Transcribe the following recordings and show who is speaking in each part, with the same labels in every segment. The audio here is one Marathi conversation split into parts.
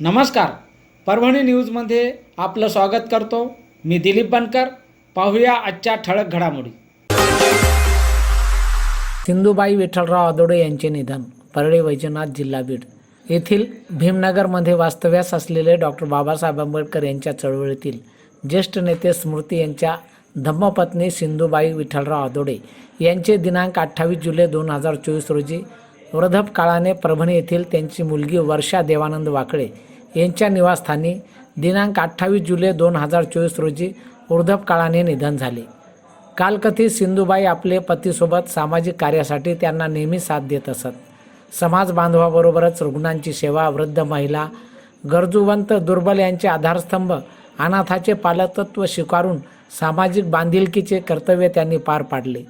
Speaker 1: नमस्कार. परभणी न्यूजमध्ये आपलं स्वागत करतो. मी दिलीप बनकर. पाहूया आजच्या ठळक घडामोडी. सिंधुबाई विठ्ठलराव आदोडे यांचे निधन परळी वैजनाथ जिल्हा बीड. येथील भीमनगरमध्ये वास्तव्यास असलेले डॉक्टर बाबासाहेब आंबेडकर यांच्या चळवळीतील ज्येष्ठ नेते स्मृती यांच्या धम्मपत्नी सिंधुबाई विठ्ठलराव आदोडे यांचे दिनांक अठ्ठावीस जुलै दोन हजार चोवीस रोजी वृद्धपकाळाने परभणी येथील त्यांची मुलगी वर्षा देवानंद वाकळे यांच्या निवासस्थानी दिनांक अठ्ठावीस जुलै दोन हजार चोवीस रोजी वृद्धपकाळाने निधन झाले. कालकथित सिंधुबाई आपले पतीसोबत सामाजिक कार्यासाठी त्यांना नेहमी साथ देत असत. समाज बांधवाबरोबरच रुग्णांची सेवा वृद्ध महिला गरजूवंत दुर्बल यांचे आधारस्तंभ अनाथाचे पालकत्व स्वीकारून सामाजिक बांधिलकीचे कर्तव्य त्यांनी पार पाडले.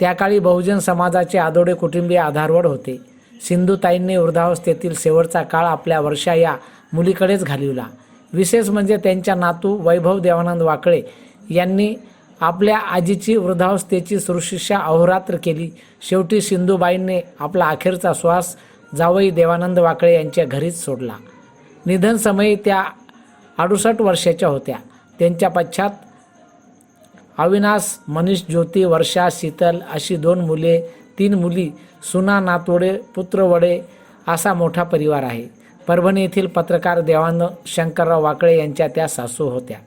Speaker 1: त्या काळी बहुजन समाजाचे आदोडे कुटुंबीय आधारवड होते. सिंधुताईंनी वृद्धावस्थेतील शेवटचा काळ आपल्या वर्षा या मुलीकडेच घालविला. विशेष म्हणजे त्यांच्या नातू वैभव देवानंद वाकळे यांनी आपल्या आजीची वृद्धावस्थेची शुश्रूषा अहोरात्र केली. शेवटी सिंधुबाईंनी आपला अखेरचा श्वास जावई देवानंद वाकळे यांच्या घरीच सोडला. निधन समयी त्या अडुसष्ट वर्षाच्या होत्या. त्यांच्या पश्चात अविनाश मनीष ज्योती वर्षा शीतल अशी दोन मुले तीन मुली सुना नातवडे पुत्रवडे असा मोठा परिवार आहे. परभणी येथील पत्रकार देवानंद शंकरराव वाकळे यांच्या त्या सासू होत्या.